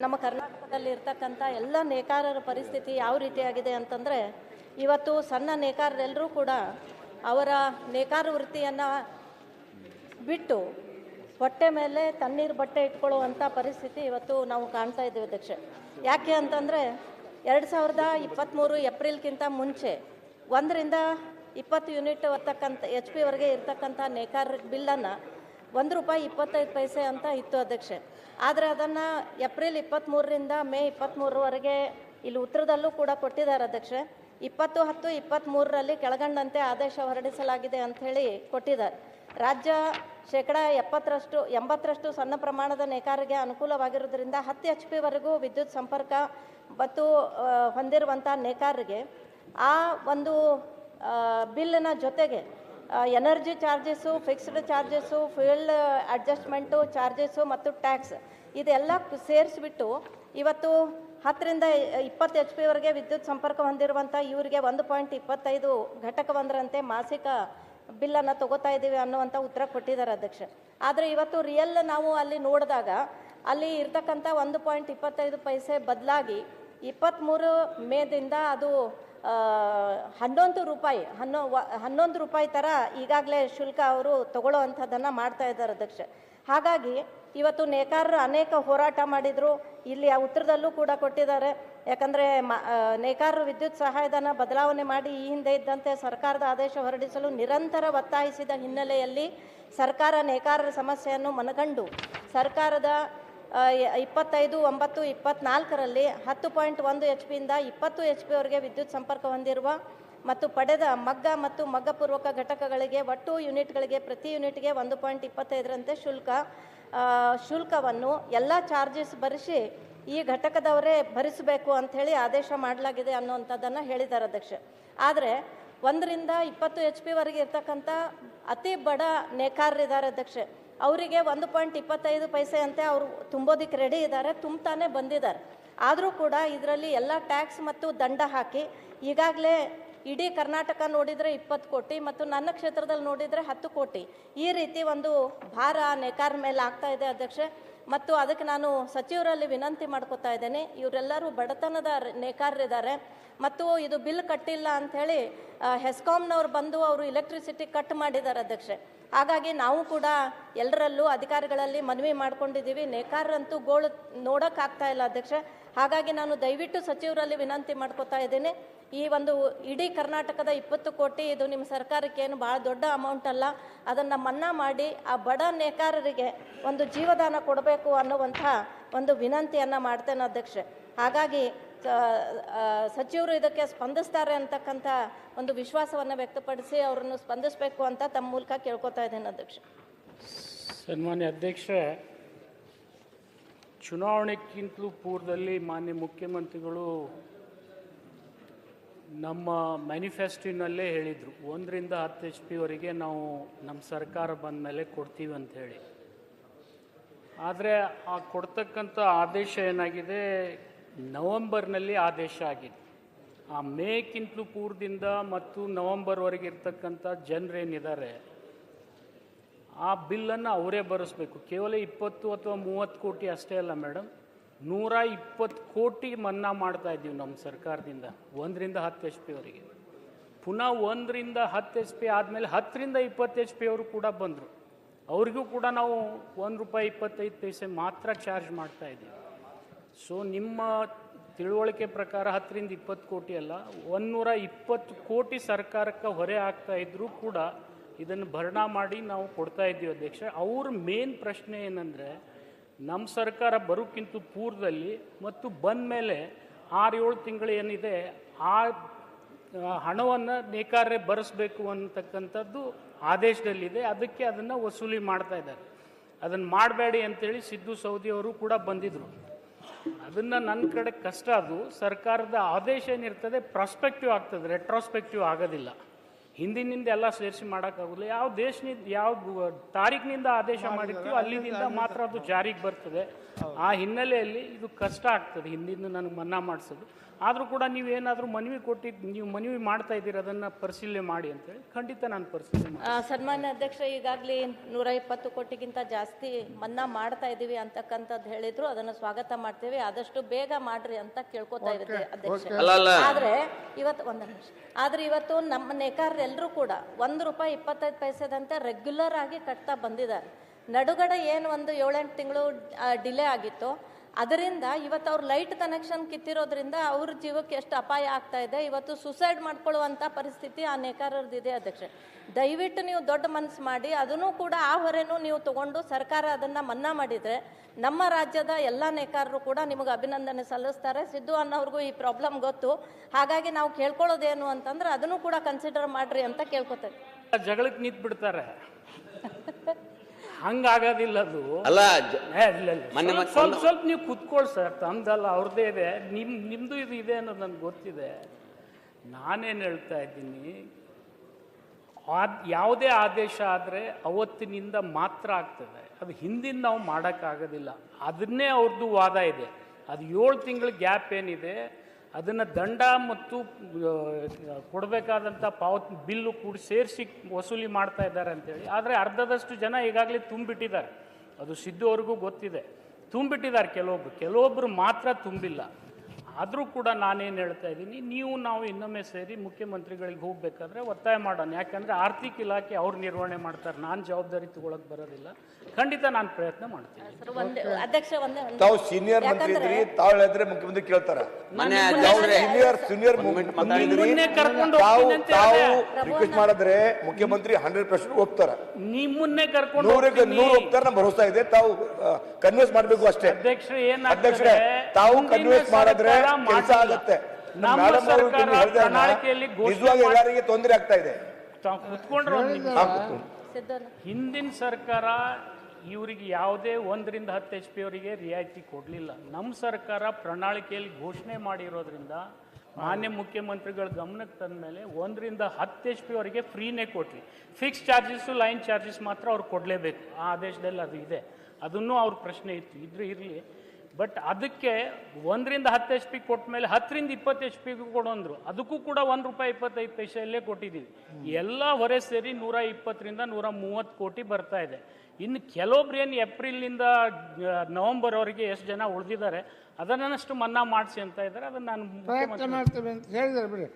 ನಮ್ಮ ಕರ್ನಾಟಕದಲ್ಲಿ ಇರ್ತಕ್ಕಂಥ ಎಲ್ಲ ನೇಕಾರರ ಪರಿಸ್ಥಿತಿ ಯಾವ ರೀತಿಯಾಗಿದೆ ಅಂತಂದರೆ, ಇವತ್ತು ಸಣ್ಣ ನೇಕಾರರೆಲ್ಲರೂ ಕೂಡ ಅವರ ನೇಕಾರ ವೃತ್ತಿಯನ್ನು ಬಿಟ್ಟು ಹೊಟ್ಟೆ ಮೇಲೆ ತಣ್ಣೀರು ಬಟ್ಟೆ ಇಟ್ಕೊಳ್ಳುವಂಥ ಪರಿಸ್ಥಿತಿ ಇವತ್ತು ನಾವು ಕಾಣ್ತಾ ಇದ್ದೇವೆ ಅಧ್ಯಕ್ಷ. ಯಾಕೆ ಅಂತಂದರೆ, ಎರಡು ಸಾವಿರದ ಇಪ್ಪತ್ತ್ಮೂರು ಏಪ್ರಿಲ್ಗಿಂತ ಮುಂಚೆ ಒಂದರಿಂದ ಇಪ್ಪತ್ತು ಯೂನಿಟ್ ಬರ್ತಕ್ಕಂಥ ಎಚ್ ಪಿವರೆಗೆ ಇರ್ತಕ್ಕಂಥ ನೇಕಾರ ಬಿಲ್ಲನ್ನು ಒಂದು ರೂಪಾಯಿ ಇಪ್ಪತ್ತೈದು ಪೈಸೆ ಅಂತ ಇತ್ತು ಅಧ್ಯಕ್ಷೆ. ಆದರೆ ಅದನ್ನು ಏಪ್ರಿಲ್ ಇಪ್ಪತ್ತ್ಮೂರರಿಂದ ಮೇ ಇಪ್ಪತ್ತ್ಮೂರವರೆಗೆ ಇಲ್ಲಿ ಉತ್ತರದಲ್ಲೂ ಕೂಡ ಕೊಟ್ಟಿದ್ದಾರೆ ಅಧ್ಯಕ್ಷೆ. ಇಪ್ಪತ್ತು ಹತ್ತು ಇಪ್ಪತ್ತ್ಮೂರರಲ್ಲಿ ಕೆಳಗಂಡಂತೆ ಆದೇಶ ಹೊರಡಿಸಲಾಗಿದೆ ಅಂಥೇಳಿ ಕೊಟ್ಟಿದ್ದಾರೆ. ರಾಜ್ಯ ಶೇಕಡ ಎಪ್ಪತ್ತರಷ್ಟು, ಎಂಬತ್ತರಷ್ಟು ಸಣ್ಣ ಪ್ರಮಾಣದ ನೇಕಾರಿಗೆ ಅನುಕೂಲವಾಗಿರೋದ್ರಿಂದ ಹತ್ತು ಎಚ್ ಪಿವರೆಗೂ ವಿದ್ಯುತ್ ಸಂಪರ್ಕ ಮತ್ತು ಹೊಂದಿರುವಂಥ ನೇಕಾರರಿಗೆ ಆ ಒಂದು ಬಿಲ್ಲಿನ ಜೊತೆಗೆ energy charges fixed charges fuel adjustment charges ಮತ್ತು ಟ್ಯಾಕ್ಸ್ ಇದೆಲ್ಲ ಸೇರಿಸ್ಬಿಟ್ಟು ಇವತ್ತು ಹತ್ತರಿಂದ ಇಪ್ಪತ್ತು ಎಚ್ ಪಿವರೆಗೆ ವಿದ್ಯುತ್ ಸಂಪರ್ಕ ಹೊಂದಿರುವಂಥ ಇವರಿಗೆ ಒಂದು ಪಾಯಿಂಟ್ ಇಪ್ಪತ್ತೈದು ಘಟಕ ಒಂದರಂತೆ ಮಾಸಿಕ ಬಿಲ್ಲನ್ನು ತಗೋತಾ ಇದ್ದೀವಿ ಅನ್ನುವಂಥ ಉತ್ತರ ಕೊಟ್ಟಿದ್ದಾರೆ ಅಧ್ಯಕ್ಷ. ಆದರೆ ಇವತ್ತು ರಿಯಲ್ ನಾವು ಅಲ್ಲಿ ನೋಡಿದಾಗ ಅಲ್ಲಿ ಇರ್ತಕ್ಕಂಥ ಒಂದು ಪಾಯಿಂಟ್ ಇಪ್ಪತ್ತೈದು ಪೈಸೆ ಬದಲಾಗಿ ಇಪ್ಪತ್ತ್ಮೂರು ಮೇದಿಂದ ಅದು ಹನ್ನೊಂದು ರೂಪಾಯಿ, ಹನ್ನೊ ಹನ್ನೊಂದು ರೂಪಾಯಿ ಥರ ಈಗಾಗಲೇ ಶುಲ್ಕ ಅವರು ತಗೊಳ್ಳೋ ಅಂಥದ್ದನ್ನು ಮಾಡ್ತಾ ಇದ್ದಾರೆ ಅಧ್ಯಕ್ಷ. ಹಾಗಾಗಿ ಇವತ್ತು ನೇಕಾರರು ಅನೇಕ ಹೋರಾಟ ಮಾಡಿದರು. ಇಲ್ಲಿ ಉತ್ತರದಲ್ಲೂ ಕೂಡ ಕೊಟ್ಟಿದ್ದಾರೆ. ಯಾಕಂದರೆ ಮ ನೇಕಾರರು ವಿದ್ಯುತ್ ಸಹಾಯಧನ ಬದಲಾವಣೆ ಮಾಡಿ ಈ ಹಿಂದೆ ಇದ್ದಂತೆ ಸರ್ಕಾರದ ಆದೇಶ ಹೊರಡಿಸಲು ನಿರಂತರ ಒತ್ತಾಯಿಸಿದ ಹಿನ್ನೆಲೆಯಲ್ಲಿ ಸರ್ಕಾರ ನೇಕಾರರ ಸಮಸ್ಯೆಯನ್ನು ಮನಗಂಡು ಸರ್ಕಾರದ ಇಪ್ಪತ್ತೈದು, ಒಂಬತ್ತು, ಇಪ್ಪತ್ನಾಲ್ಕರಲ್ಲಿ ಹತ್ತು ಪಾಯಿಂಟ್ ಒಂದು ಎಚ್ ಪಿಯಿಂದ ಇಪ್ಪತ್ತು ಎಚ್ ಪಿವರೆಗೆ ವಿದ್ಯುತ್ ಸಂಪರ್ಕ ಹೊಂದಿರುವ ಮತ್ತು ಪಡೆದ ಮಗ್ಗ ಮತ್ತು ಮಗ್ಗಪೂರ್ವಕ ಘಟಕಗಳಿಗೆ ಒಟ್ಟು ಯೂನಿಟ್ಗಳಿಗೆ ಪ್ರತಿ ಯೂನಿಟ್ಗೆ ಒಂದು ಪಾಯಿಂಟ್ ಇಪ್ಪತ್ತೈದರಂತೆ ಶುಲ್ಕ. ಶುಲ್ಕವನ್ನು ಎಲ್ಲ ಚಾರ್ಜಸ್ ಭರಿಸಿ ಈ ಘಟಕದವರೇ ಭರಿಸಬೇಕು ಅಂಥೇಳಿ ಆದೇಶ ಮಾಡಲಾಗಿದೆ ಅನ್ನುವಂಥದ್ದನ್ನು ಹೇಳಿದ್ದಾರೆ ಅಧ್ಯಕ್ಷ. ಆದರೆ ಒಂದರಿಂದ ಇಪ್ಪತ್ತು ಎಚ್ ಪಿವರೆಗೆ ಇರ್ತಕ್ಕಂಥ ಅತಿ ಬಡ ನೇಕಾರರಿದ್ದಾರೆ ಅಧ್ಯಕ್ಷೆ. ಅವರಿಗೆ ಒಂದು ಪಾಯಿಂಟ್ ಇಪ್ಪತ್ತೈದು ಪೈಸೆ ಅಂತೆ ಅವರು ತುಂಬೋದಿಕ್ಕೆ ರೆಡಿ ಇದ್ದಾರೆ ತುಂಬ್ತಾನೆ ಬಂದಿದ್ದಾರೆ ಆದರೂ ಕೂಡ ಇದರಲ್ಲಿ ಎಲ್ಲ ಟ್ಯಾಕ್ಸ್ ಮತ್ತು ದಂಡ ಹಾಕಿ, ಈಗಾಗಲೇ ಇಡೀ ಕರ್ನಾಟಕ ನೋಡಿದರೆ ಇಪ್ಪತ್ತು ಕೋಟಿ ಮತ್ತು ನನ್ನ ಕ್ಷೇತ್ರದಲ್ಲಿ ನೋಡಿದರೆ ಹತ್ತು ಕೋಟಿ. ಈ ರೀತಿ ಒಂದು ಭಾರ ನೇಕಾರ ಮೇಲೆ ಆಗ್ತಾ ಇದೆ ಅಧ್ಯಕ್ಷೆ. ಮತ್ತು ಅದಕ್ಕೆ ನಾನು ಸಚಿವರಲ್ಲಿ ವಿನಂತಿ ಮಾಡ್ಕೋತಾ ಇದ್ದೇನೆ. ಇವರೆಲ್ಲರೂ ಬಡತನದ ನೇಕಾರರಿದ್ದಾರೆ. ಮತ್ತು ಇದು ಬಿಲ್ ಕಟ್ಟಿಲ್ಲ ಅಂಥೇಳಿ ಹೆಸ್ಕಾಮ್ನವ್ರು ಬಂದು ಅವರು ಎಲೆಕ್ಟ್ರಿಸಿಟಿ ಕಟ್ ಮಾಡಿದ್ದಾರೆ ಅಧ್ಯಕ್ಷೆ. ಹಾಗಾಗಿ ನಾವು ಕೂಡ ಎಲ್ಲರಲ್ಲೂ ಅಧಿಕಾರಿಗಳಲ್ಲಿ ಮನವಿ ಮಾಡ್ಕೊಂಡಿದ್ದೀವಿ. ನೇಕಾರರಂತೂ ಗೋಳು ನೋಡೋಕ್ಕಾಗ್ತಾ ಇಲ್ಲ ಅಧ್ಯಕ್ಷೆ. ಹಾಗಾಗಿ ನಾನು ದಯವಿಟ್ಟು ಸಚಿವರಲ್ಲಿ ವಿನಂತಿ ಮಾಡ್ಕೋತಾ ಇದ್ದೀನಿ. ಈ ಒಂದು ಇಡೀ ಕರ್ನಾಟಕದ ಇಪ್ಪತ್ತು ಕೋಟಿ ಇದು ನಿಮ್ಮ ಸರ್ಕಾರಕ್ಕೆ ಏನು ಭಾಳ ದೊಡ್ಡ ಅಮೌಂಟ್ ಅಲ್ಲ. ಅದನ್ನು ಮನ್ನಾ ಮಾಡಿ ಆ ಬಡ ನೇಕಾರರಿಗೆ ಒಂದು ಜೀವದಾನ ಕೊಡಬೇಕು ಅನ್ನುವಂಥ ಒಂದು ವಿನಂತಿಯನ್ನು ಮಾಡ್ತೇನೆ ಅಧ್ಯಕ್ಷೆ ಹಾಗಾಗಿ ಸಚಿವರು ಇದಕ್ಕೆ ಸ್ಪಂದಿಸ್ತಾರೆ ಅಂತಕ್ಕಂಥ ಒಂದು ವಿಶ್ವಾಸವನ್ನು ವ್ಯಕ್ತಪಡಿಸಿ ಅವರನ್ನು ಸ್ಪಂದಿಸಬೇಕು ಅಂತ ತಮ್ಮ ಮೂಲಕ ಕೇಳ್ಕೊತಾ ಇದ್ದೇನೆ ಅಧ್ಯಕ್ಷ ಸನ್ಮಾನ್ಯ ಅಧ್ಯಕ್ಷ ಚುನಾವಣೆಗಿಂತಲೂ ಪೂರ್ವದಲ್ಲಿ ಮಾನ್ಯ ಮುಖ್ಯಮಂತ್ರಿಗಳು ನಮ್ಮ ಮ್ಯಾನಿಫೆಸ್ಟೋನಲ್ಲೇ ಹೇಳಿದರು, ಒಂದರಿಂದ ಹತ್ತು ಎಚ್ ಪಿವರೆಗೆ ನಾವು ನಮ್ಮ ಸರ್ಕಾರ ಬಂದ ಮೇಲೆ ಕೊಡ್ತೀವಿ ಅಂತ ಹೇಳಿ. ಆದರೆ ಆ ಕೊಡ್ತಕ್ಕಂಥ ಆದೇಶ ಏನಾಗಿದೆ, ನವಂಬರ್ನಲ್ಲಿ ಆದೇಶ ಆಗಿದೆ. ಆ ಮೇಕ್ಕಿಂತಲೂ ಪೂರ್ದಿಂದ ಮತ್ತು ನವಂಬರ್ವರೆಗೆ ಇರ್ತಕ್ಕಂಥ ಜನರೇನಿದ್ದಾರೆ ಆ ಬಿಲ್ಲನ್ನು ಅವರೇ ಭರಿಸ್ಬೇಕು. ಕೇವಲ ಇಪ್ಪತ್ತು ಅಥವಾ ಮೂವತ್ತು ಕೋಟಿ ಅಷ್ಟೇ ಅಲ್ಲ ಮೇಡಮ್. ನೂರ ಇಪ್ಪತ್ತು ಕೋಟಿ ಮನ್ನಾ ಮಾಡ್ತಾ ಇದ್ದೀವಿ ನಮ್ಮ ಸರ್ಕಾರದಿಂದ. ಒಂದರಿಂದ ಹತ್ತು ಎಚ್ ಪಿ ಅವರಿಗೆ. ಪುನಃ ಒಂದರಿಂದ ಹತ್ತು ಎಚ್ ಪಿ ಆದಮೇಲೆ ಹತ್ತರಿಂದ ಇಪ್ಪತ್ತು ಎಚ್ ಪಿ ಅವರು ಕೂಡ ಬಂದರು. ಅವ್ರಿಗೂ ಕೂಡ ನಾವು ಒಂದು ರೂಪಾಯಿ ಇಪ್ಪತ್ತೈದು ಪೈಸೆ ಮಾತ್ರ ಚಾರ್ಜ್ ಮಾಡ್ತಾ ಇದ್ದೀವಿ. ಸೊ ನಿಮ್ಮ ತಿಳುವಳಿಕೆ ಪ್ರಕಾರ ಹತ್ತರಿಂದ ಇಪ್ಪತ್ತು ಕೋಟಿ ಅಲ್ಲ ಒಂದೂರ ಇಪ್ಪತ್ತು ಕೋಟಿ ಸರ್ಕಾರಕ್ಕೆ ಹೊರೆ ಆಗ್ತಾ ಇದ್ದರೂ ಕೂಡ ಇದನ್ನು ಭರಣ ಮಾಡಿ ನಾವು ಕೊಡ್ತಾ ಇದ್ದೀವಿ ಅಧ್ಯಕ್ಷ. ಅವ್ರ ಮೇನ್ ಪ್ರಶ್ನೆ ಏನಂದರೆ ನಮ್ಮ ಸರ್ಕಾರ ಬರೋಕ್ಕಿಂತ ಪೂರ್ವದಲ್ಲಿ ಮತ್ತು ಬಂದ ಮೇಲೆ ಆರು ಏಳು ತಿಂಗಳು ಏನಿದೆ, ಆ ಹಣವನ್ನು ನೇಕಾರ್ಯ ಭರಿಸ್ಬೇಕು ಅಂತಕ್ಕಂಥದ್ದು ಆದೇಶದಲ್ಲಿದೆ. ಅದಕ್ಕೆ ಅದನ್ನು ವಸೂಲಿ ಮಾಡ್ತಾ ಇದ್ದಾರೆ. ಅದನ್ನು ಮಾಡಬೇಡಿ ಅಂತೇಳಿ ಸಿದ್ದು ಸೌದಿ ಅವರು ಕೂಡ ಬಂದಿದ್ದರು ಅದನ್ನು ನನ್ನ ಕಡೆ ಕಷ್ಟ ಅದು. ಸರ್ಕಾರದ ಆದೇಶ ಏನಿರ್ತದೆ ಪ್ರಾಸ್ಪೆಕ್ಟಿವ್ ಆಗ್ತದೆ ರೆಟ್ರಾಸ್ಪೆಕ್ಟಿವ್ ಆಗೋದಿಲ್ಲ. ಹಿಂದಿನಿಂದ ಎಲ್ಲ ಸೇರಿಸಿ ಮಾಡೋಕ್ಕಾಗಲ್ಲ ಯಾವ ದೇಶನಿಂದ ಯಾವ ತಾರೀಖಿನಿಂದ ತಾರೀಕಿನಿಂದ ಆದೇಶ ಮಾಡಿರ್ತೀವೋ ಅಲ್ಲಿಂದ ಮಾತ್ರ ಅದು ಜಾರಿಗೆ ಬರ್ತದೆ. ಆ ಹಿನ್ನೆಲೆಯಲ್ಲಿ ಇದು ಕಷ್ಟ ಆಗ್ತದೆ. ಹಿಂದಿಂದ ನನಗೆ ಮನ್ನಾ ಮಾಡಿಸೋದು. ಆದರೂ ಕೂಡ ನೀವೇನಾದರೂ ಮನವಿ ಕೊಟ್ಟಿದ್ದು ನೀವು ಮನವಿ ಮಾಡ್ತಾ ಇದ್ದೀರಿ ಅದನ್ನು ಪರಿಶೀಲನೆ ಮಾಡಿ ಅಂತೇಳಿ ಖಂಡಿತ ನಾನು ಪರಿಶೀಲನೆ ಸನ್ಮಾನ್ಯ ಅಧ್ಯಕ್ಷ ಈಗಾಗಲೇ ನೂರ ಇಪ್ಪತ್ತು ಕೋಟಿಗಿಂತ ಜಾಸ್ತಿ ಮನ್ನಾ ಮಾಡ್ತಾ ಇದ್ದೀವಿ ಅಂತಕ್ಕಂಥದ್ದು ಹೇಳಿದ್ರು. ಅದನ್ನು ಸ್ವಾಗತ ಮಾಡ್ತೀವಿ. ಆದಷ್ಟು ಬೇಗ ಮಾಡ್ರಿ ಅಂತ ಕೇಳ್ಕೊತಾ ಇದ್ದೀವಿ ಅಧ್ಯಕ್ಷ ಆದರೆ ಅಲ್ಲ ಆದ್ರೆ ಇವತ್ತು ಒಂದು ನಿಮಿಷ. ಆದ್ರೆ ಇವತ್ತು ನಮ್ಮ ನೇಕಾರರೆಲ್ಲರೂ ಕೂಡ ಒಂದು ರೂಪಾಯಿ ಇಪ್ಪತ್ತೈದು ಪೈಸೆದಂತೆ ರೆಗ್ಯುಲರ್ ಆಗಿ ಕಟ್ತಾ ಬಂದಿದ್ದಾರೆ. ನಡುಗಡೆ ಏನು ಒಂದು ಏಳೆಂಟು ತಿಂಗಳು ಡಿಲೇ ಆಗಿತ್ತು ಅದರಿಂದ ಇವತ್ತು ಅವ್ರ ಲೈಟ್ ಕನೆಕ್ಷನ್ ಕಿತ್ತಿರೋದ್ರಿಂದ ಅವ್ರ ಜೀವಕ್ಕೆ ಎಷ್ಟು ಅಪಾಯ ಆಗ್ತಾ ಇದೆ. ಇವತ್ತು ಸುಸೈಡ್ ಮಾಡ್ಕೊಳ್ಳುವಂಥ ಪರಿಸ್ಥಿತಿ ಆ ನೇಕಾರರದಿದೆ ಅಧ್ಯಕ್ಷ. ದಯವಿಟ್ಟು ನೀವು ದೊಡ್ಡ ಮನಸ್ಸು ಮಾಡಿ ಅದನ್ನು ಕೂಡ ಆ ಹೊರೆನೂ ನೀವು ತಗೊಂಡು ಸರ್ಕಾರ ಅದನ್ನು ಮನ್ನಾ ಮಾಡಿದರೆ ನಮ್ಮ ರಾಜ್ಯದ ಎಲ್ಲ ನೇಕಾರರು ಕೂಡ ನಿಮಗೆ ಅಭಿನಂದನೆ ಸಲ್ಲಿಸ್ತಾರೆ. ಸಿದ್ದು ಅನ್ನೋರಿಗೂ ಈ ಪ್ರಾಬ್ಲಮ್ ಗೊತ್ತು. ಹಾಗಾಗಿ ನಾವು ಕೇಳ್ಕೊಳ್ಳೋದೇನು ಅಂತಂದ್ರೆ ಅದನ್ನು ಕೂಡ ಕನ್ಸಿಡರ್ ಮಾಡ್ರಿ ಅಂತ ಕೇಳ್ಕೊತೇವೆ ಜಗಳಕ್ಕೆ ನಿಂತು ಬಿಡ್ತಾರೆ ಹಂಗಾಗೋದಿಲ್ಲ ಅದು ಅಲ್ಲ. ಮೊನ್ನೆ ಸ್ವಲ್ಪ- ಮತ್ತೆ ಸ್ವಲ್ಪ ಸ್ವಲ್ಪ ನೀವು ಕುತ್ಕೊಳ್ಳಿ ಸರ್ ತಮ್ದಲ್ಲ ಅವ್ರದ್ದೇ ಇದೆ. ನಿಮ್ ನಿಮ್ದು ಇದು ಇದೆ ಅನ್ನೋದು ನನಗೆ ಗೊತ್ತಿದೆ. ನಾನೇನು ಹೇಳ್ತಾ ಇದ್ದೀನಿ ಆದ್ ಯಾವುದೇ ಆದೇಶ ಆದರೆ ಅವತ್ತಿನಿಂದ ಮಾತ್ರ ಆಗ್ತದೆ. ಅದು ಹಿಂದಿನ ನಾವು ಮಾಡೋಕ್ಕಾಗೋದಿಲ್ಲ. ಅದನ್ನೇ ಅವ್ರದ್ದು ವಾದ ಇದೆ. ಅದು ಏಳು ತಿಂಗಳ ಗ್ಯಾಪ್ ಏನಿದೆ ಅದನ್ನು ದಂಡ ಮತ್ತು ಕೊಡಬೇಕಾದಂಥ ಪಾವತಿ, ಬಿಲ್ಲು ಕೂಡ ಸೇರಿಸಿ ವಸೂಲಿ ಮಾಡ್ತಾ ಇದ್ದಾರೆ ಅಂತೇಳಿ. ಆದರೆ ಅರ್ಧದಷ್ಟು ಜನ ಈಗಾಗಲೇ ತುಂಬಿಟ್ಟಿದ್ದಾರೆ. ಅದು ಸಿದ್ದು ಗೊತ್ತಿದೆ. ತುಂಬಿಟ್ಟಿದ್ದಾರೆ ಕೆಲವೊಬ್ರು. ಕೆಲವೊಬ್ಬರು ಮಾತ್ರ ತುಂಬಿಲ್ಲ. ಆದರೂ ಕೂಡ ನಾನೇನು ಹೇಳ್ತಾ ಇದ್ದೀನಿ ನೀವು ನಾವು ಇನ್ನೊಮ್ಮೆ ಸೇರಿ ಮುಖ್ಯಮಂತ್ರಿಗಳಿಗೆ ಹೋಗಬೇಕಾದ್ರೆ ಒತ್ತಾಯ ಮಾಡೋಣ. ಯಾಕಂದರೆ ಆರ್ಥಿಕ ಇಲಾಖೆ ಅವ್ರು ನಿರ್ವಹಣೆ ಮಾಡ್ತಾರೆ. ನಾನು ಜವಾಬ್ದಾರಿ ತಗೊಳಕ್ಕೆ ಬರೋದಿಲ್ಲ. ಖಂಡಿತ ನಾನು ಪ್ರಯತ್ನ ಮಾಡ್ತೀನಿ. ಸರ್ ಒಂದೇ ಅಧ್ಯಕ್ಷ ಒಂದೇ ತಾವು ಸೀನಿಯರ್ ಮಂತ್ರಿ ಇದ್ರಿ ತಾವು ಹೇಳಿದ್ರೆ ಮುಖ್ಯಮಂತ್ರಿ ಕೇಳ್ತಾರ. ಅಧ್ಯಕ್ಷರೇ ಸೀನಿಯರ್ ಸೀನಿಯರ್ ತಾವು ಹೋಗ್ತೀನಿ ತಾವು ರಿಕ್ವೆಸ್ಟ್ ಮಾಡಿದ್ರೆ ಮುಖ್ಯಮಂತ್ರಿ ಹಂಡ್ರೆಡ್ ಪರ್ಸೆಂಟ್ ಹೋಗ್ತಾರ. ನಿಮ್ಮನ್ನೇ ಕರ್ಕೊಂಡು ನೂರಕ್ಕೆ. ನೂರು ಹೋಗ್ತಾರ ನಮ್ಮ ಭರೋಸಾ ಇದೆ. ತಾವು ಕನ್ವಿನ್ಸ್ ಮಾಡಬೇಕು ಅಷ್ಟೇ. ಅಧ್ಯಕ್ಷರೇ ಅಧ್ಯಕ್ಷರೇ ಏನಾಗ್ತದೆ ತಾವು ಕನ್ವಿನ್ಸ್ ಮಾಡಿದ್ರೆ ಕೆಲಸ ನಿಜವಾಗಿ ಎಲ್ಲರಿಗೆ ತೊಂದರೆ ಆಗ್ತಾ ಇದೆ. ಹಿಂದಿನ ಸರ್ಕಾರ ಇವರಿಗೆ ಯಾವುದೇ ಒಂದರಿಂದ ಹತ್ತು ಎಚ್ ಪಿ ಅವರಿಗೆ ರಿಯಾಯಿತಿ ಕೊಡಲಿಲ್ಲ. ನಮ್ಮ ಸರ್ಕಾರ ಪ್ರಣಾಳಿಕೆಯಲ್ಲಿ ಘೋಷಣೆ ಮಾಡಿರೋದ್ರಿಂದ ಮಾನ್ಯ ಮುಖ್ಯಮಂತ್ರಿಗಳ ಗಮನಕ್ಕೆ ತಂದ ಮೇಲೆ ಒಂದರಿಂದ ಹತ್ತು ಎಚ್ ಪಿ ಅವರಿಗೆ ಫ್ರೀನೇ ಕೊಟ್ರಿ ಫಿಕ್ಸ್ ಚಾರ್ಜಸ್ಸು ಲೈನ್ ಚಾರ್ಜಸ್ ಮಾತ್ರ ಅವ್ರು ಕೊಡಲೇಬೇಕು. ಆ ಆದೇಶದಲ್ಲಿ ಅದು ಇದೆ. ಅದನ್ನು ಅವ್ರ ಪ್ರಶ್ನೆ ಇತ್ತು. ಇದ್ರೆ ಇರಲಿ. ಬಟ್ ಅದಕ್ಕೆ ಒಂದರಿಂದ ಹತ್ತು ಎಚ್ ಪಿ ಕೊಟ್ಟ ಮೇಲೆ ಹತ್ತರಿಂದ ಇಪ್ಪತ್ತು ಎಚ್ ಪಿಗೂ ಅಂದರು. ಅದಕ್ಕೂ ಕೂಡ ಒಂದು ರೂಪಾಯಿ ಇಪ್ಪತ್ತೈದು ಪೈಸೆಯಲ್ಲೇ ಕೊಟ್ಟಿದ್ದೀವಿ. ಎಲ್ಲ ಹೊರೆ ಸೇರಿ ನೂರ ಇಪ್ಪತ್ತರಿಂದ ನೂರ ಮೂವತ್ತು ಕೋಟಿ ಬರ್ತಾ ಇದೆ. ಇನ್ನು ಕೆಲವೊಬ್ರು ಏನು ಏಪ್ರಿಲ್ನಿಂದ ನವಂಬರ್ವರೆಗೆ ಎಷ್ಟು ಜನ ಉಳಿದಿದ್ದಾರೆ ಅದನ್ನಷ್ಟು ಮನ್ನಾ ಮಾಡಿಸಿ ಅಂತ ಇದ್ದಾರೆ. ಅದನ್ನು ನಾನು ಹೇಳಿದ್ದಾರೆ ಬಿಡಿ